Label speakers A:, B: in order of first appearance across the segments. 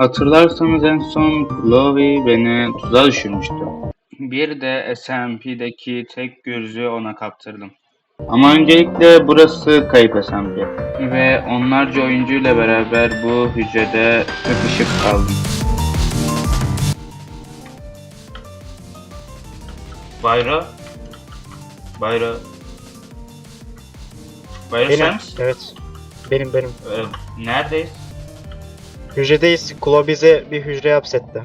A: Hatırlarsanız en son Chloe beni tuzağa düşürmüştü. Bir de SMP'deki tek gözü ona kaptırdım. Ama öncelikle burası kayıp SMP. Ve onlarca oyuncuyla beraber bu hücrede sıkışıp kaldım. Bayro? Bayro sen
B: Benim.
A: misin?
B: Evet. Benim benim.
A: Ee, neredeyiz?
B: Hücredeyiz. Klo bize bir hücre hapsetti.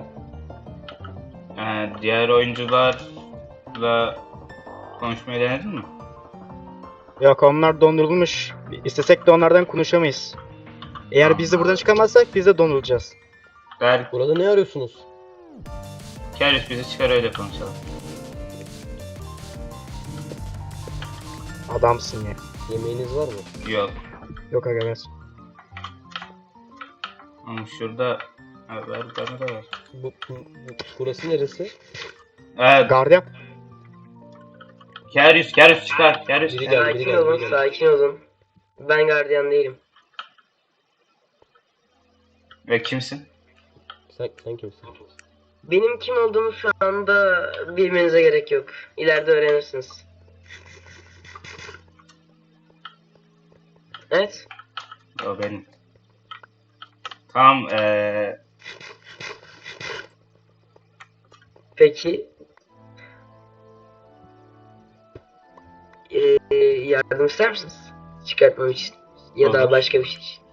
A: Ee, diğer oyuncularla konuşmayı denedin mi?
B: Yok onlar dondurulmuş. İstesek de onlardan konuşamayız. Eğer biz de buradan çıkamazsak biz de dondurulacağız.
A: Berk,
C: Burada ne arıyorsunuz?
A: Karius bizi çıkar öyle konuşalım.
B: Adamsın ya.
C: Yemeğiniz var mı?
A: Yok.
B: Yok aga ver.
A: Ama şurada ha, ver, da ver.
C: Bu, bu- bu- burası neresi?
A: Ee,
B: Gardiyan.
A: Karius, Karius çıkar. Karius
C: Biri geldi, biri
D: Sakin
C: geldi,
D: olun,
C: biri geldi.
D: sakin olun. Ben gardiyan değilim.
A: Ve kimsin?
C: Sen, sen kimsin?
D: Benim kim olduğumu şu anda bilmenize gerek yok. İleride öğrenirsiniz. Evet.
A: O benim. Tamam, ee,
D: Peki. Ee, yardım ister misiniz? Çıkartmam için. Ya da
A: Olur.
D: başka bir şey için.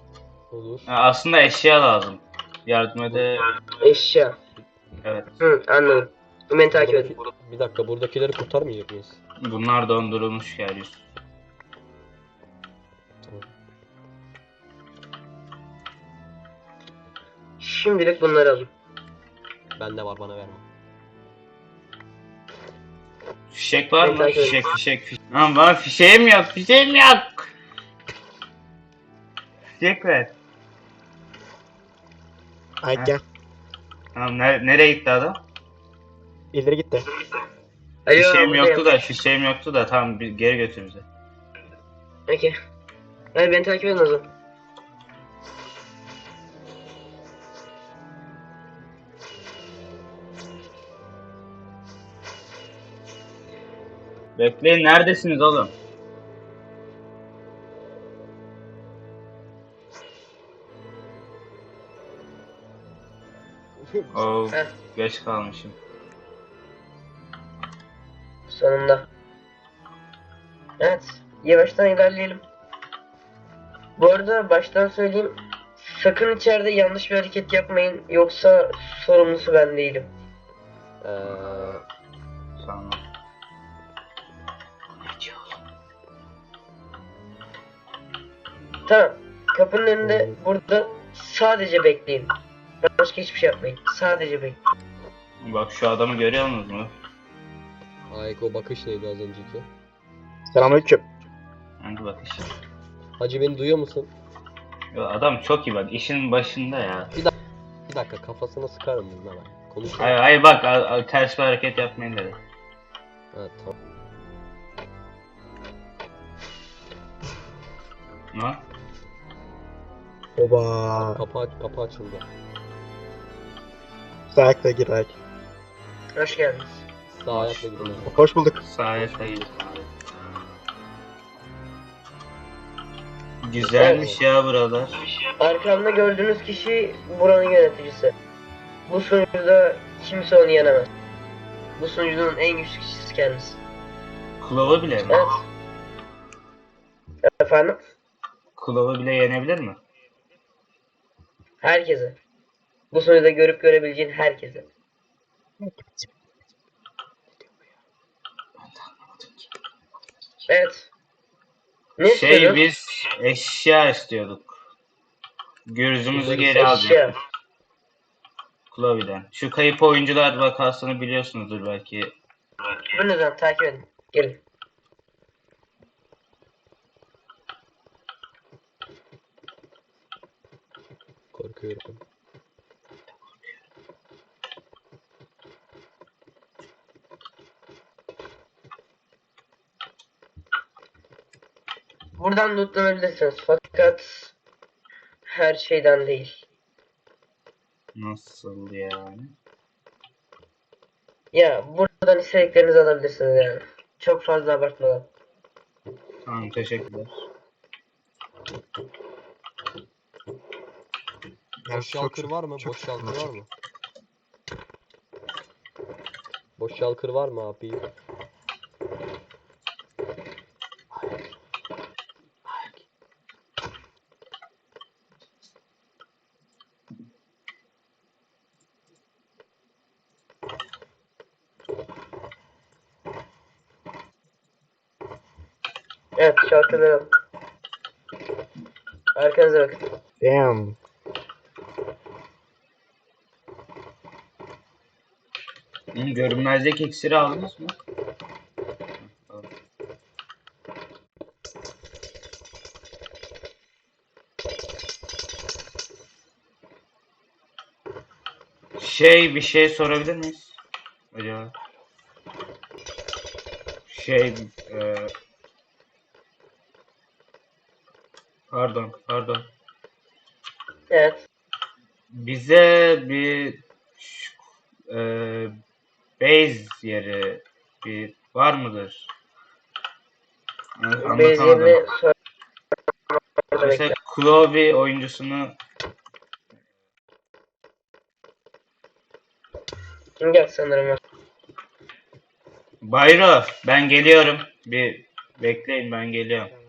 C: Olur.
A: aslında eşya lazım. Yardım ede...
D: Eşya.
A: Evet.
D: Hı, anladım. Beni takip edin.
C: Bir dakika buradakileri kurtarmayacak mıyız?
A: Bunlar dondurulmuş Karius.
D: Şimdilik bunları alın.
C: Bende var bana verme.
A: Fişek var mı?
D: edeyim.
A: Fişek, fişek, fişek. Ama bana fişeğim yok, fişeğim yok. Fişek ver.
B: Ay gel.
A: Tamam, ne- nereye gitti adam?
B: İleri gitti.
D: Alo,
A: Fişeğim yoktu da, fişeğim yoktu da tamam bir geri götür bize.
D: Peki. Hadi beni takip edin o zaman.
A: Bekleyin neredesiniz oğlum? Oo,
D: Heh.
A: geç kalmışım.
D: Sonunda. Evet. Yavaştan ilerleyelim. Bu arada baştan söyleyeyim. Sakın içeride yanlış bir hareket yapmayın. Yoksa sorumlusu ben değilim.
C: Ee,
A: Tamam.
D: Kapının önünde burada sadece bekleyin. Başka hiçbir şey yapmayın. Sadece bekleyin.
A: Bak şu adamı görüyor musunuz mu?
C: Ayko o bakış neydi az önceki?
B: Selamünaleyküm.
A: Hangi bakış?
C: Hacı beni duyuyor musun?
A: Ya adam çok iyi bak işin başında ya.
C: Bir dakika kafasına sıkarım bununla ben. Konuşalım.
A: Hayır hayır bak a- a- ters bir hareket yapmayın dedi.
C: Ha, tamam.
A: Ne?
B: Oba.
C: Kapı, aç- kapı açıldı.
B: Ayakta gir ayak.
D: Hoş geldiniz.
C: Sağ ayakla gidelim.
B: Hoş bulduk.
A: Sahaya sayılır. Güzelmiş ya buralar.
D: Arkamda gördüğünüz kişi buranın yöneticisi. Bu sunucuda kimse onu yenemez. Bu sunucunun en güçlü kişisi kendisi.
A: Kulava bile mi?
D: Evet. Efendim?
A: Kulava bile yenebilir mi?
D: Herkese. Bu sunucuda görüp görebileceğin herkese. Evet. Ne
A: Şey
D: istiyordun?
A: biz eşya istiyorduk. Gürzümüzü geri
D: Eşya.
A: alacak. Kulavi'den. Şu kayıp oyuncular vakasını biliyorsunuzdur belki.
D: O zaman takip edin. Gelin.
C: Korkuyorum.
D: Buradan lootlanabilirsiniz fakat her şeyden değil.
A: Nasıl yani?
D: Ya buradan istediklerinizi alabilirsiniz yani. Çok fazla abartmadan.
A: Tamam teşekkürler.
B: Ya
C: Boş yalkır var mı? Boş yalkır var mı? Boş yalkır var mı abi?
D: Evet şarkıları. Arkanıza bakın.
B: Damn.
A: Hı, görünmezlik iksiri aldınız mı? Şey bir şey sorabilir miyiz? Acaba? Şey e, Pardon, pardon.
D: Evet.
A: Bize bir ş- e, base yeri bir var mıdır?
D: Bekle.
A: Mesela Clovey oyuncusunu
D: Kim geldi sanırım.
A: Bayro ben geliyorum. Bir bekleyin ben geliyorum.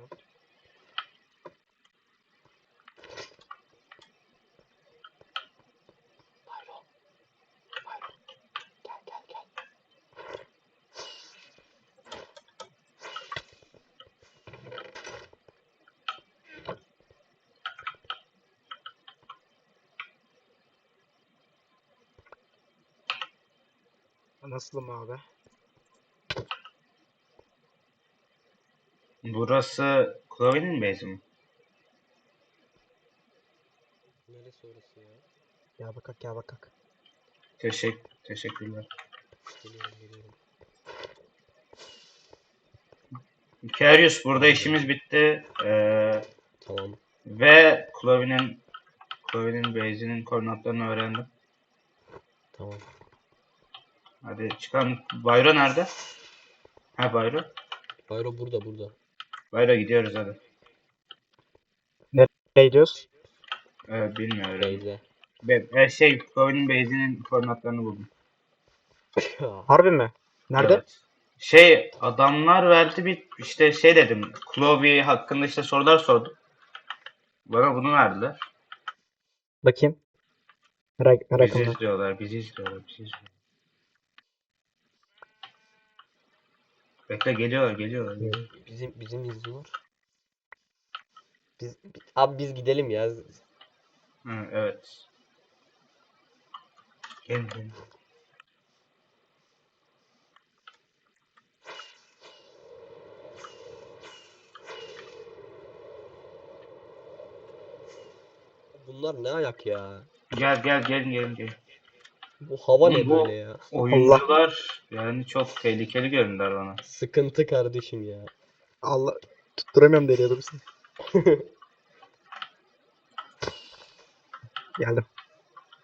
B: Nasılım abi?
A: Burası Clovey'nin base'i mi?
C: Neresi orası ya?
B: Ya bakak ya bakak.
A: Teşekkür teşekkürler.
C: Geliyorum geliyorum.
A: Karius burada işimiz bitti. Ee,
C: Tamam.
A: ve Clovey'nin Clovey'nin base'inin koordinatlarını öğrendim.
C: Tamam.
A: Hadi çıkalım. Bayro nerede? Ha Bayro.
C: Bayro burada burada.
A: Bayro gidiyoruz hadi.
B: Ne gidiyoruz?
A: Ee, bilmiyorum.
C: Beyze.
A: Ben, e, şey Clovey'nin base'inin koordinatlarını buldum.
B: Harbi mi? Nerede?
A: Evet. Şey adamlar verdi bir işte şey dedim. Clovey hakkında işte sorular sordum. Bana bunu verdiler.
B: Bakayım. Merak,
A: Bizi
B: merakımda.
A: izliyorlar, bizi izliyorlar, bizi izliyorlar. Bekle geliyorlar, geliyorlar.
C: Bizim bizim izliyor. Biz bi- abi biz gidelim ya.
A: Hı, evet. Gelin, gelin.
C: Bunlar ne ayak ya?
A: Gel gel gelin gelin gelin.
C: Bu hava ne
A: bu-
C: böyle ya?
A: Oyuncular yani çok tehlikeli göründüler bana.
C: Sıkıntı kardeşim ya.
B: Allah tutturamıyorum deriyordum seni. Geldim.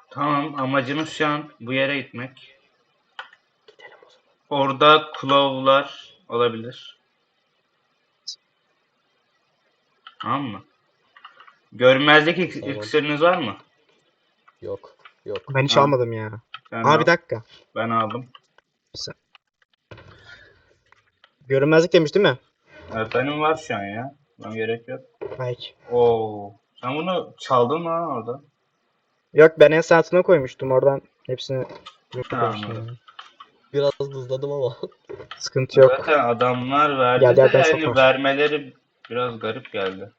A: Tamam amacımız şu an bu yere gitmek.
C: Gidelim o zaman.
A: Orada Clove'lar olabilir. Tamam mı? Görmezlik ik-
C: Tamam.
A: iksiriniz var mı?
C: Yok. Yok.
B: Ben hiç
A: Ha.
B: almadım ya.
A: Ben,
B: Aa
A: al-
B: bir dakika.
A: ben aldım.
B: Görünmezlik demiş değil mi?
A: Evet, benim var şu an ya. Bana gerek yok.
B: Belki.
A: Oo. Sen bunu çaldın mı lan orada?
B: Yok ben en saatine koymuştum oradan hepsini.
C: Biraz hızladım ama.
B: Sıkıntı yok.
A: Zaten adamlar verdi
B: Gel,
A: de
B: ben
A: yani vermeleri biraz garip geldi.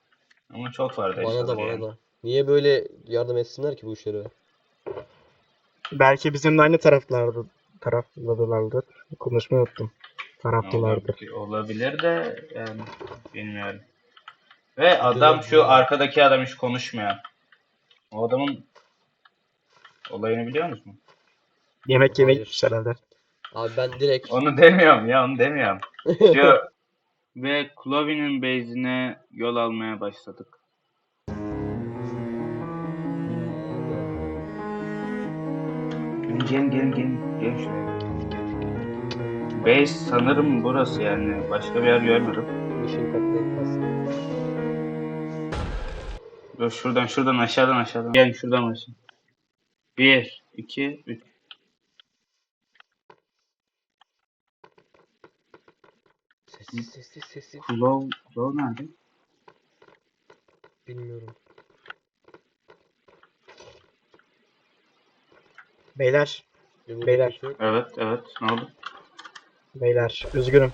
A: Ama çok vardı
C: Bana da bana
A: yani.
C: da. Niye böyle yardım etsinler ki bu işlere?
B: Belki bizimle aynı taraflardı. Tarafladılardır. Konuşmayı unuttum. Taraflılardır.
A: Olabilir, olabilir de yani bilmiyorum. Ve adam şu arkadaki adam hiç konuşmayan. O adamın olayını biliyor musun?
B: Yemek yemek
C: Hayır.
B: gitmiş herhalde.
C: Abi ben direkt
A: Onu demiyorum ya onu demiyorum. Şu ve Clovey'nin base'ine yol almaya başladık. Gelin gelin gelin. Gelin şuraya. Base sanırım burası yani. Başka bir yer görmedim.
C: Mission complete pas.
A: Dur şuradan şuradan aşağıdan aşağıdan. Gelin şuradan başlayalım. Bir, iki, üç.
C: Sessiz sessiz sessiz.
A: Low nerede?
C: Bilmiyorum.
B: Beyler, Beyler.
C: yok.
A: Evet evet. Ne oldu?
B: beyler. Üzgünüm.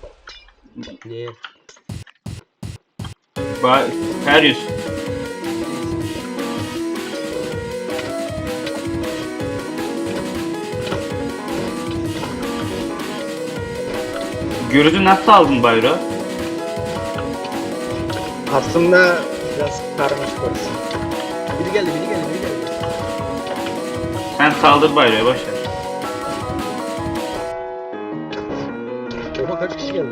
C: Niye?
A: Ba Perius. Gürüzü nasıl aldın Bayro?
B: Aslında biraz karmaşık orası.
C: Biri geldi biri.
A: Sen saldır Bayro'ya boşver.
C: Oha kaç kişi geldi?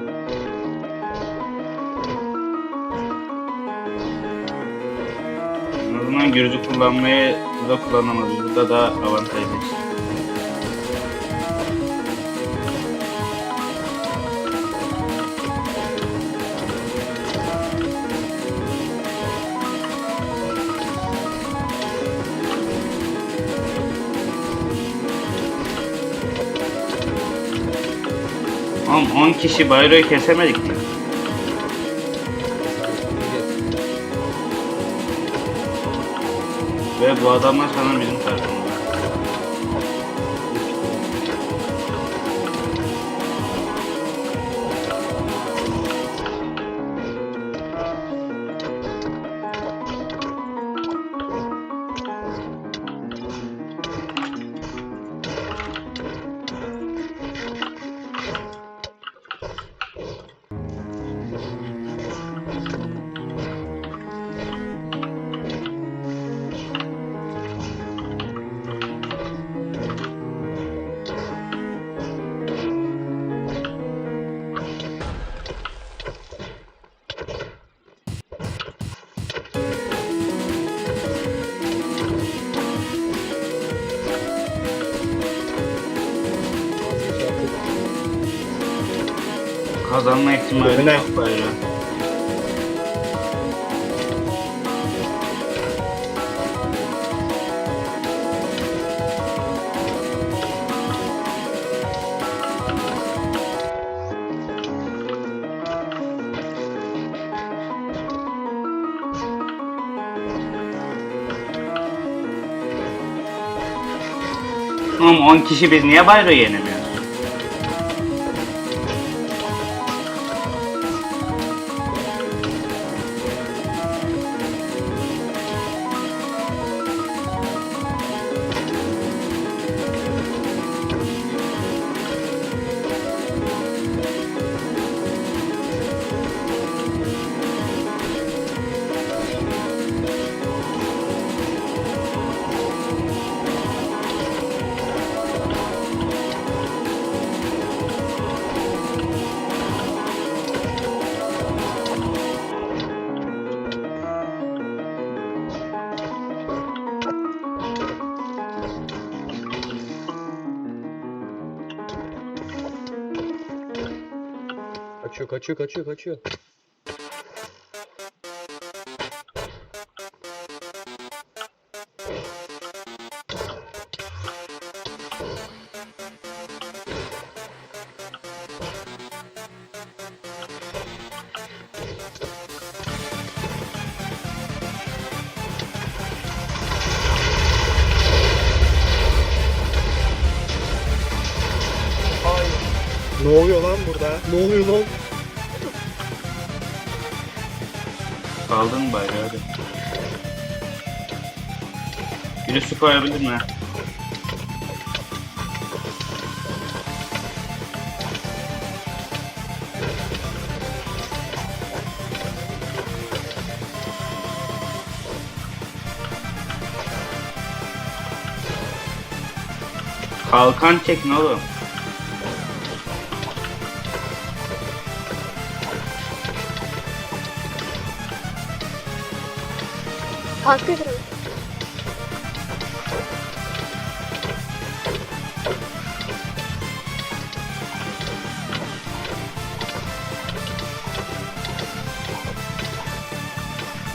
A: En azından gürüzü kullanmayı burada kullanamadık. Burada da avantajlıyız. Oğlum 10 kişi Bayro'yu kesemedik mi? Ve bu adamlar sanırım bizim tarafımızda. Kazanma ihtimali
B: Ne?
A: yok Bayro. Oğlum 10 kişi biz niye Bayro yenemiyoruz?
C: Kaçıyor kaçıyor kaçıyor kaçıyor.
B: Ne oluyor lan burada?
C: Ne oluyor lan?
A: Kaldın bayrağı hadi. Biri su koyabilir mi? Kalkan çekin oğlum.
E: Farklı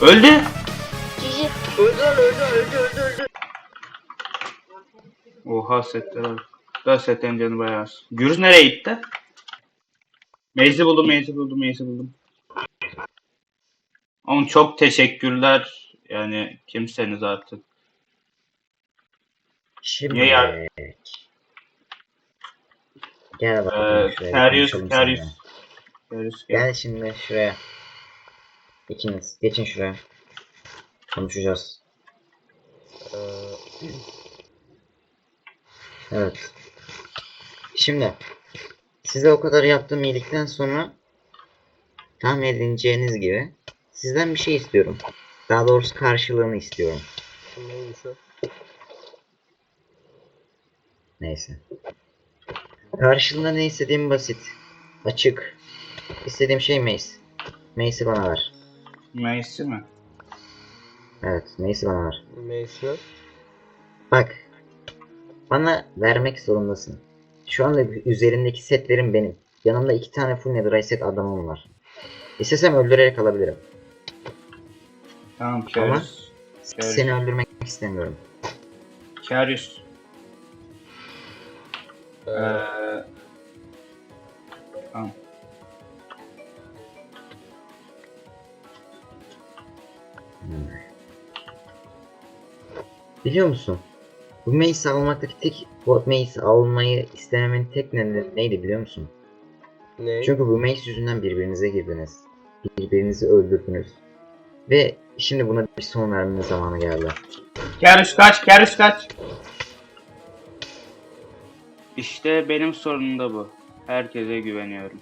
A: Öldü.
E: Cici.
D: Öldü öldü öldü öldü öldü.
A: Oha setler öldü. Daha setlerin canı bayağı az. Gürüz nereye gitti? Meyzi buldum, meyzi buldum, meyzi buldum. Oğlum çok teşekkürler. Yani kimseniz artık.
F: Şimdi
A: Niye ya?
F: gel bakalım
A: Ee, Karius, Karius. Karius gel.
F: Gel şimdi şuraya. İkiniz geçin şuraya. Konuşacağız.
C: Ee,
F: Evet. Şimdi size o kadar yaptığım iyilikten sonra tahmin edeceğiniz gibi sizden bir şey istiyorum. Daha doğrusu karşılığını istiyorum.
C: neymiş o?
F: Neyse. Karşılığında ne istediğim basit. Açık. İstediğim şey Mace. Mace'i bana ver.
A: Meysi mi?
F: Evet, Mace'i bana ver.
C: Neyse.
F: Bak. Bana vermek zorundasın. Şu anda üzerindeki setlerim benim. Yanımda iki tane full netherite set adamım var. İstesem öldürerek alabilirim.
A: Tamam Karius. Karius.
F: Seni öldürmek istemiyorum.
A: Karius.
C: Ee,
A: Ee, tamam.
F: Biliyor musun? Bu Mace'i almaktaki tek bu Mace'i almayı istememin tek nedeni neydi biliyor musun?
C: ne?
F: Çünkü bu Mace yüzünden birbirinize girdiniz. Birbirinizi öldürdünüz. Ve şimdi buna bir son vermenin zamanı geldi.
A: Karius kaç, Karius kaç. İşte benim sorunum da bu. Herkese güveniyorum.